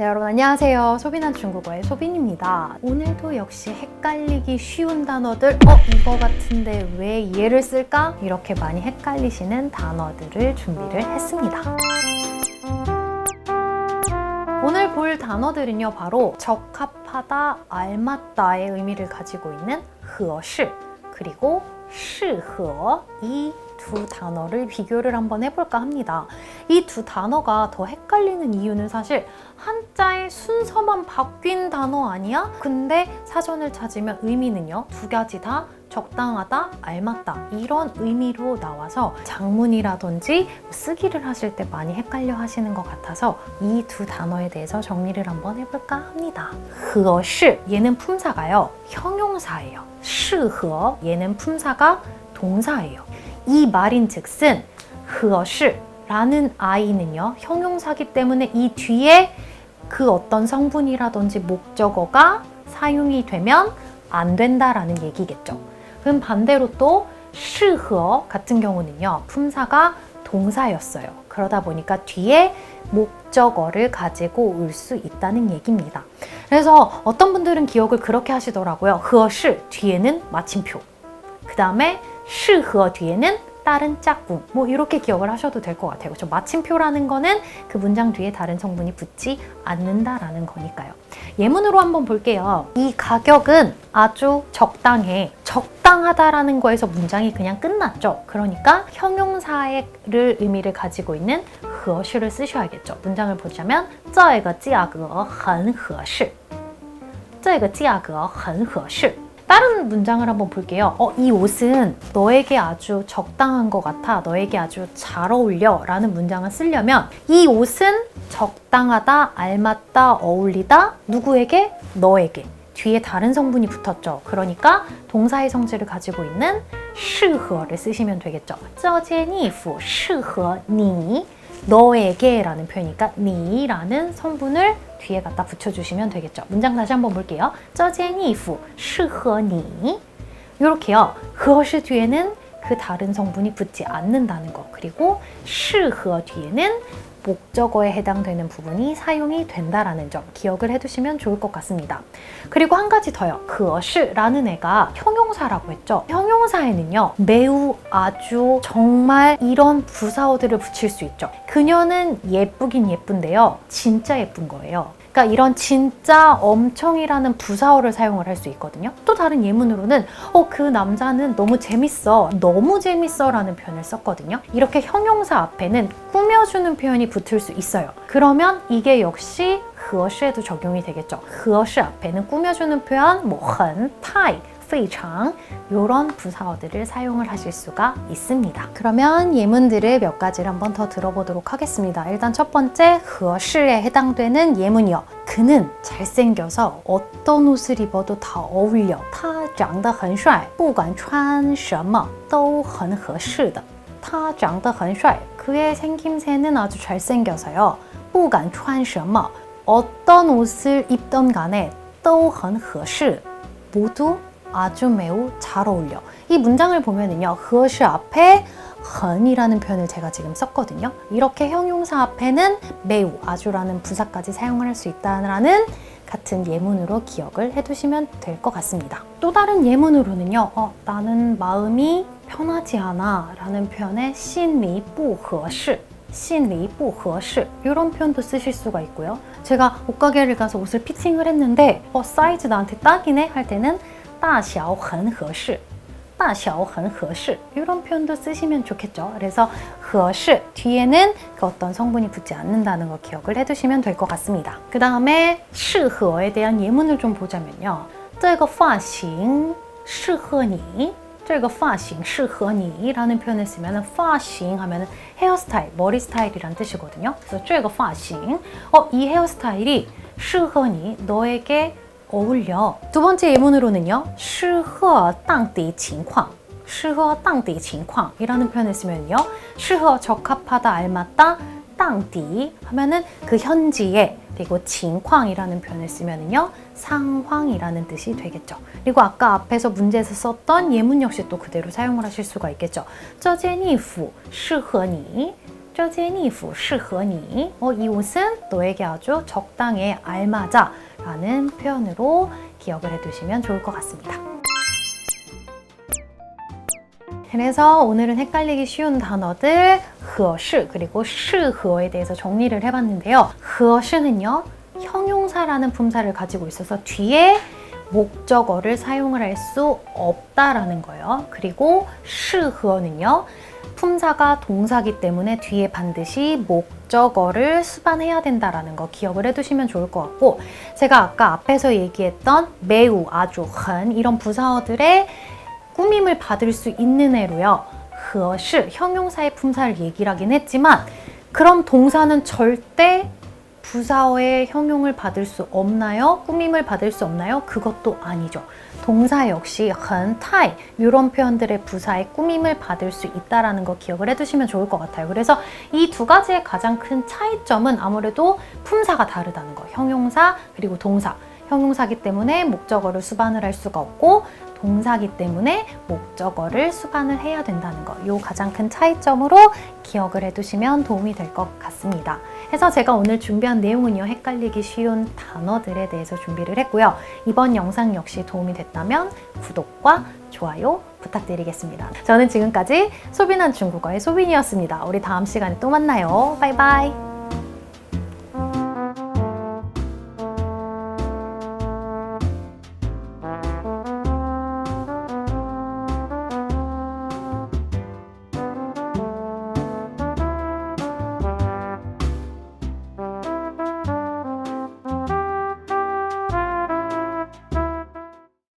네, 여러분 안녕하세요. 소빈한 중국어의 소빈입니다. 오늘도 역시 헷갈리기 쉬운 단어들, 어, 이거 같은데 왜 얘를 쓸까? 이렇게 많이 헷갈리시는 단어들을 준비를 했습니다. 오늘 볼 단어들은요, 바로 적합하다, 알맞다의 의미를 가지고 있는 合适 그리고 适合이 두 단어를 비교를 한번 해볼까 합니다. 이 두 단어가 더 헷갈리는 이유는 사실 한자의 순서만 바뀐 단어 아니야? 근데 사전을 찾으면 의미는요, 두 가지 다 적당하다, 알맞다 이런 의미로 나와서 장문이라든지 뭐 쓰기를 하실 때 많이 헷갈려 하시는 것 같아서 이 두 단어에 대해서 정리를 한번 해볼까 합니다. 허시 얘는 품사가요 형용사예요. 시허 얘는 품사가 동사예요. 이 말인즉슨 그엇을 라는 아이는요 형용사기 때문에 이 뒤에 그 어떤 성분이라든지 목적어가 사용이 되면 안 된다라는 얘기겠죠. 그럼 반대로 또 시허 같은 경우는요 품사가 동사였어요. 그러다 보니까 뒤에 목적어를 가지고 올 수 있다는 얘기입니다. 그래서 어떤 분들은 기억을 그렇게 하시더라고요. 허시 뒤에는 마침표. 그 다음에 适合 뒤에는 다른 짝꿍 뭐 이렇게 기억을 하셔도 될 것 같아요. 그렇죠? 마침표라는 거는 그 문장 뒤에 다른 성분이 붙지 않는다라는 거니까요. 예문으로 한번 볼게요. 이 가격은 아주 적당해. 적당하다라는 거에서 문장이 그냥 끝났죠. 그러니까 형용사를 의미를 가지고 있는 合适를 쓰셔야겠죠. 문장을 보자면 这个价格很合适.这个价格很合适. 다른 문장을 한번 볼게요. 어, 이 옷은 너에게 아주 적당한 것 같아. 너에게 아주 잘 어울려. 라는 문장을 쓰려면 이 옷은 적당하다, 알맞다, 어울리다. 누구에게? 너에게. 뒤에 다른 성분이 붙었죠. 그러니까 동사의 성질을 가지고 있는 适合를 쓰시면 되겠죠. 这件衣服适合你. 너에게라는 표현이니까 니라는 성분을 뒤에 갖다 붙여주시면 되겠죠. 문장 다시 한번 볼게요. 저제니프 시허니 이렇게요. 그것이 뒤에는 그 다른 성분이 붙지 않는다는 것 그리고 시허 뒤에는 목적어에 해당되는 부분이 사용이 된다라는 점 기억을 해두시면 좋을 것 같습니다. 그리고 한 가지 더요. 可是 라는 애가 형용사라고 했죠. 형용사에는요. 매우 아주 정말 이런 부사어들을 붙일 수 있죠. 그녀는 예쁘긴 예쁜데요. 진짜 예쁜 거예요. 그러니까 이런 진짜 엄청이라는 부사어를 사용을 할 수 있거든요. 또 다른 예문으로는 어, 그 남자는 너무 재밌어, 너무 재밌어 라는 표현을 썼거든요. 이렇게 형용사 앞에는 꾸며주는 표현이 붙을 수 있어요. 그러면 이게 역시 그것에도 적용이 되겠죠. 그것이 앞에는 꾸며주는 표현, 뭐, 헌, 타이, 非常 이런 부사어들을 사용을 하실 수가 있습니다. 그러면 예문들을 몇 가지를 한번 더 들어보도록 하겠습니다. 일단 첫 번째 合适에 해당되는 예문이요. 그는 잘생겨서 어떤 옷을 입어도 다 어울려. 他长得很帅,不管穿什么都很合适的.他长得很帅. 그의 생김새는 아주 잘생겨서요. 不管穿什么 어떤 옷을 입던 간에 都很合适. 모두 아주 매우 잘 어울려. 이 문장을 보면은요. 그것이 앞에 헌이라는 표현을 제가 지금 썼거든요. 이렇게 형용사 앞에는 매우, 아주라는 부사까지 사용할 수 있다라는 같은 예문으로 기억을 해두시면 될 것 같습니다. 또 다른 예문으로는요. 어, 나는 마음이 편하지 않아 라는 표현에 신리 부허시 신리 부허시 이런 표현도 쓰실 수가 있고요. 제가 옷가게를 가서 옷을 피팅을 했는데 어, 사이즈 나한테 딱이네 할 때는 大小很合适,大小很合适 이런 표현도 쓰시면 좋겠죠. 그래서 合适 뒤에는 그 어떤 성분이 붙지 않는다는 거 기억을 해두시면 될 것 같습니다. 그 다음에 适合에 대한 예문을 좀 보자면요. 这个发型适合你.这个发型适合你라는 표현을 쓰면 发型 하면 헤어스타일, 머리 스타일이란 뜻이거든요. 그래서 这个发型 어, 이 헤어스타일이 适合你 너에게 어울려. 두 번째 예문으로는요. 适合当地情况适合当地情况이라는 표현을 쓰면요. 适合 적합하다, 알맞다, 当地 하면은 그 현지에 그리고 情况이라는 표현을 쓰면은요. 상황이라는 뜻이 되겠죠. 그리고 아까 앞에서 문제에서 썼던 예문 역시 또 그대로 사용을 하실 수가 있겠죠. 这件衣服适合你 这件衣服适合你. 어, 이 옷은 너에게 아주 적당해 알맞아 라는 표현으로 기억을 해두시면 좋을 것 같습니다. 그래서 오늘은 헷갈리기 쉬운 단어들 허시 그리고 시허에 대해서 정리를 해봤는데요. 허시는요 형용사라는 품사를 가지고 있어서 뒤에 목적어를 사용을 할 수 없다라는 거예요. 그리고 시허는요 품사가 동사기 때문에 뒤에 반드시 목적어를 수반해야 된다라는 거 기억을 해두시면 좋을 것 같고 제가 아까 앞에서 얘기했던 매우, 아주, 한 이런 부사어들의 꾸밈을 받을 수 있는 애로요. 合适 형용사의 품사를 얘기를 하긴 했지만 그럼 동사는 절대 부사어의 형용을 받을 수 없나요? 꾸밈을 받을 수 없나요? 그것도 아니죠. 동사 역시 很,太 이런 표현들의 부사의 꾸밈을 받을 수 있다라는 거 기억을 해두시면 좋을 것 같아요. 그래서 이 두 가지의 가장 큰 차이점은 아무래도 품사가 다르다는 거. 형용사 그리고 동사. 형용사기 때문에 목적어를 수반을 할 수가 없고 동사기 때문에 목적어를 수반을 해야 된다는 거. 요 가장 큰 차이점으로 기억을 해두시면 도움이 될 것 같습니다. 해서 제가 오늘 준비한 내용은요, 헷갈리기 쉬운 단어들에 대해서 준비를 했고요. 이번 영상 역시 도움이 됐다면 구독과 좋아요 부탁드리겠습니다. 저는 지금까지 소빈한 중국어의 소빈이었습니다. 우리 다음 시간에 또 만나요. 바이바이.